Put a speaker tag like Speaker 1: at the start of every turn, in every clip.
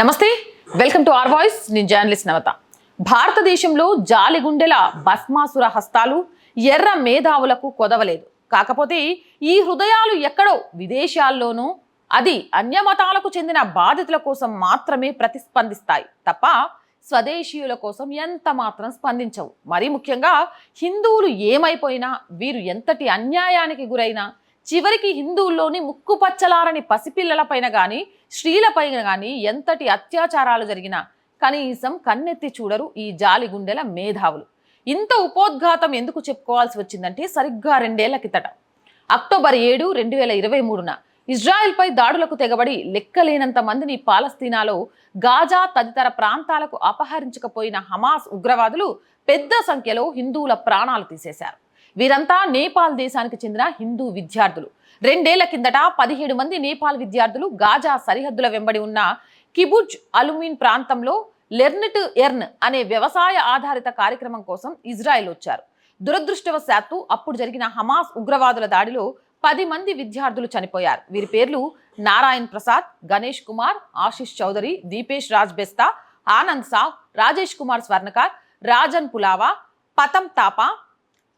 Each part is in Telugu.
Speaker 1: Namaste welcome to R voice. నేను జర్నలిస్ట్ నవత. భారతదేశంలో జాలిగుండెల భస్మాసుర హస్తాలు ఎర్ర మేధావులకు కొదవలేదు. కాకపోతే ఈ హృదయాలు ఎక్కడో విదేశాల్లోనూ అది అన్యమతాలకు చెందిన బాధితుల కోసం మాత్రమే ప్రతిస్పందిస్తాయి తప్ప స్వదేశీయుల కోసం ఎంత మాత్రం స్పందించవు. మరీ ముఖ్యంగా హిందువులు ఏమైపోయినా వీరు ఎంతటి అన్యాయానికి గురైనా చివరికి హిందువుల్లోని ముక్కుపచ్చలారని పసిపిల్లలపైన కానీ స్త్రీలపైన కానీ ఎంతటి అత్యాచారాలు జరిగినా కనీసం కన్నెత్తి చూడరు ఈ జాలి గుండెల మేధావులు. ఇంత ఉపోద్ఘాతం ఎందుకు చెప్పుకోవాల్సి వచ్చిందంటే సరిగ్గా రెండేళ్ళ కిందట. అక్టోబర్ ఏడు రెండు వేల ఇరవై మూడున ఇజ్రాయెల్పై దాడులకు తెగబడి లెక్కలేనంత మందిని పాలస్తీనాలో గాజా తదితర ప్రాంతాలకు అపహరించకపోయిన హమాస్ ఉగ్రవాదులు పెద్ద సంఖ్యలో హిందువుల ప్రాణాలు తీసేశారు. వీరంతా నేపాల్ దేశానికి చెందిన హిందూ విద్యార్థులు. రెండేళ్ళ కిందట పదిహేడు మంది నేపాల్ విద్యార్థులు గాజా సరిహద్దుల వెంబడి ఉన్న కిబుజ్ అలుమిన్ ప్రాంతంలో లెర్నిట్ ఎర్న్ అనే వ్యవసాయ ఆధారిత కార్యక్రమం కోసం ఇజ్రాయెల్ వచ్చారు. దురదృష్టవశాత్తు అప్పుడు జరిగిన హమాస్ ఉగ్రవాదుల దాడిలో పది మంది విద్యార్థులు చనిపోయారు. వీరి పేర్లు నారాయణ్ ప్రసాద్ గణేష్ కుమార్ ఆశిష్ చౌదరి దీపేష్ రాజ్ బెస్తా ఆనంద్ సావ్ రాజేష్ కుమార్ స్వర్ణకార్ రాజన్ పులావా పతం తాపా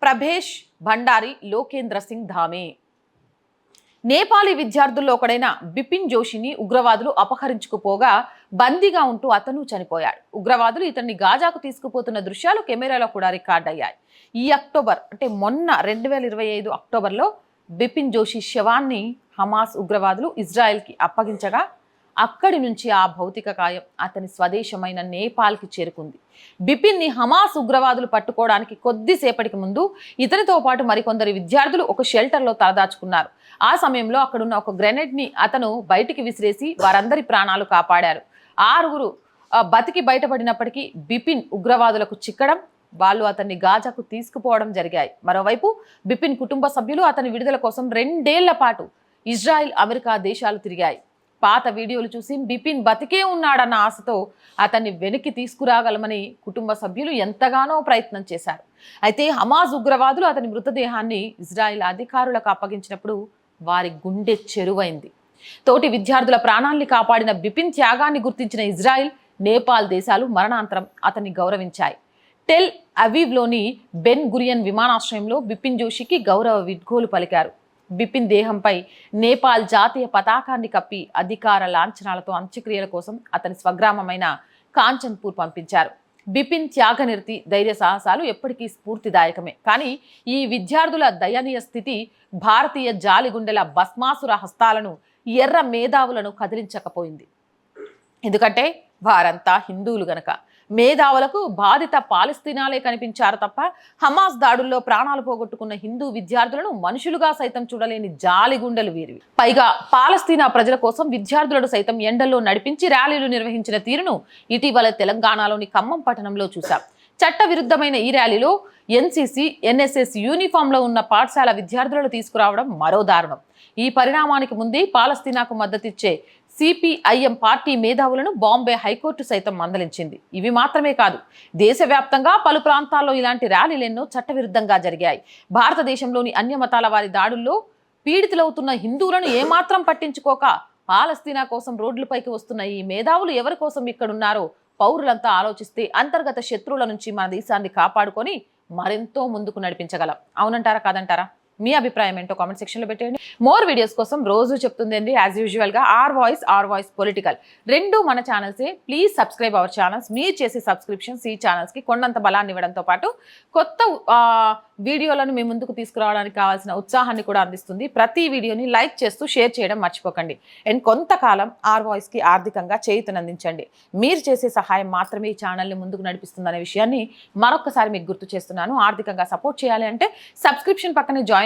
Speaker 1: ప్రభేష్ భండారి లోకేంద్ర సింగ్ ధామే. నేపాలీ విద్యార్థుల్లో ఒకడైన బిపిన్ జోషిని ఉగ్రవాదులు అపహరించుకుపోగా బందీగా ఉంటూ అతను చనిపోయాడు. ఉగ్రవాదులు ఇతన్ని గాజాకు తీసుకుపోతున్న దృశ్యాలు కెమెరాలో కూడా రికార్డ్ అయ్యాయి. ఈ అక్టోబర్ అంటే మొన్న రెండు వేల ఇరవై ఐదు అక్టోబర్లో బిపిన్ జోషి శవాన్ని హమాస్ ఉగ్రవాదులు ఇజ్రాయెల్కి అప్పగించగా అక్కడి నుంచి ఆ భౌతిక కాయం అతని స్వదేశమైన నేపాల్కి చేరుకుంది. బిపిన్ని హమాస్ ఉగ్రవాదులు పట్టుకోవడానికి కొద్దిసేపటికి ముందు ఇతనితో పాటు మరికొందరు విద్యార్థులు ఒక షెల్టర్లో తలదాచుకున్నారు. ఆ సమయంలో అక్కడున్న ఒక గ్రెనేడ్ని అతను బయటికి విసిరేసి వారందరి ప్రాణాలు కాపాడారు. ఆరుగురు బతికి బయటపడినప్పటికీ బిపిన్ ఉగ్రవాదులకు చిక్కడం వాళ్ళు అతన్ని గాజాకు తీసుకుపోవడం జరిగాయి. మరోవైపు బిపిన్ కుటుంబ సభ్యులు అతని విడుదల కోసం రెండేళ్ళ పాటు ఇజ్రాయిల్ అమెరికా దేశాలు తిరిగాయి. పాత వీడియోలు చూసి బిపిన్ బతికే ఉన్నాడన్న ఆశతో అతన్ని వెనక్కి తీసుకురాగలమని కుటుంబ సభ్యులు ఎంతగానో ప్రయత్నం చేశారు. అయితే హమాజ్ ఉగ్రవాదులు అతని మృతదేహాన్ని ఇజ్రాయిల్ అధికారులకు అప్పగించినప్పుడు వారి గుండె చెరువైంది. తోటి విద్యార్థుల ప్రాణాల్ని కాపాడిన బిపిన్ త్యాగాన్ని గుర్తించిన ఇజ్రాయిల్ నేపాల్ దేశాలు మరణాంతరం అతన్ని గౌరవించాయి. టెల్ అవీవ్లోని బెన్ గురియన్ విమానాశ్రయంలో బిపిన్ జోషికి గౌరవ విడ్గోలు పలికారు. బిపిన్ దేహంపై నేపాల్ జాతీయ పతాకాన్ని కప్పి అధికార లాంఛనాలతో అంత్యక్రియల కోసం అతని స్వగ్రామమైన కాంచన్పూర్ పంపించారు. బిపిన్ త్యాగనిర్తి ధైర్య సాహసాలు ఎప్పటికీ స్ఫూర్తిదాయకమే. కానీ ఈ విద్యార్థుల దయనీయ స్థితి భారతీయ జాలిగుండెల భస్మాసుర హస్తాలను ఎర్ర మేధావులను కదిలించకపోయింది. ఎందుకంటే వారంతా హిందువులు గనక. మేధావులకు బాధిత పాలస్తీనాలే కనిపించారు తప్ప హమాస్ దాడుల్లో ప్రాణాలు పోగొట్టుకున్న హిందూ విద్యార్థులను మనుషులుగా సైతం చూడలేని జాలిగుండెలు వీరివి. పైగా పాలస్తీనా ప్రజల కోసం విద్యార్థులను సైతం ఎండల్లో నడిపించి ర్యాలీలు నిర్వహించిన తీరును ఇటీవల తెలంగాణలోని ఖమ్మం పట్టణంలో చూశాం. చట్ట విరుద్ధమైన ఈ ర్యాలీలో ఎన్సీసీ ఎన్ఎస్ఎస్ యూనిఫామ్లో ఉన్న పాఠశాల విద్యార్థులను తీసుకురావడం మరో దారుణం. ఈ పరిణామానికి ముందే పాలస్తీనాకు మద్దతిచ్చే సిపిఐఎం పార్టీ మేధావులను బాంబే హైకోర్టు సైతం మందలించింది. ఇవి మాత్రమే కాదు దేశవ్యాప్తంగా పలు ప్రాంతాల్లో ఇలాంటి ర్యాలీలెన్నో చట్టవిరుద్ధంగా జరిగాయి. భారతదేశంలోని అన్య మతాల వారి దాడుల్లో పీడితులవుతున్న హిందువులను ఏమాత్రం పట్టించుకోక పాలస్తీనా కోసం రోడ్లపైకి వస్తున్న ఈ మేధావులు ఎవరి కోసం ఇక్కడున్నారో పౌరులంతా ఆలోచిస్తే అంతర్గత శత్రువుల నుంచి మన దేశాన్ని కాపాడుకొని మరెంతో ముందుకు నడిపించగలం. అవునంటారా కాదంటారా? మీ అభిప్రాయం ఏంటో కామెంట్ సెక్షన్లో పెట్టండి మోర్ వీడియోస్ కోసం రోజు చెప్తుందండి యాజ్ యూజువల్గా R voice R voice political రెండు మన ఛానల్సే ప్లీజ్ సబ్స్క్రైబ్ అవర్ ఛానల్స్ మీరు చేసే సబ్స్క్రిప్షన్స్ ఈ ఛానల్స్కి కొండంత బలాన్ని ఇవ్వడంతో పాటు కొత్త వీడియోలను మీ ముందుకు తీసుకురావడానికి కావాల్సిన ఉత్సాహాన్ని కూడా అందిస్తుంది. ప్రతి వీడియోని లైక్ చేస్తూ షేర్ చేయడం మర్చిపోకండి. అండ్ కొంతకాలం ఆర్ వాయిస్కి ఆర్థికంగా చేయుతనందించండి. మీరు చేసే సహాయం మాత్రమే ఈ ఛానల్ని ముందుకు నడిపిస్తుందనే విషయాన్ని మరొకసారి మీకు గుర్తు చేస్తున్నాను. ఆర్థికంగా సపోర్ట్ చేయాలి అంటే సబ్స్క్రిప్షన్ పక్కనే జాయిన్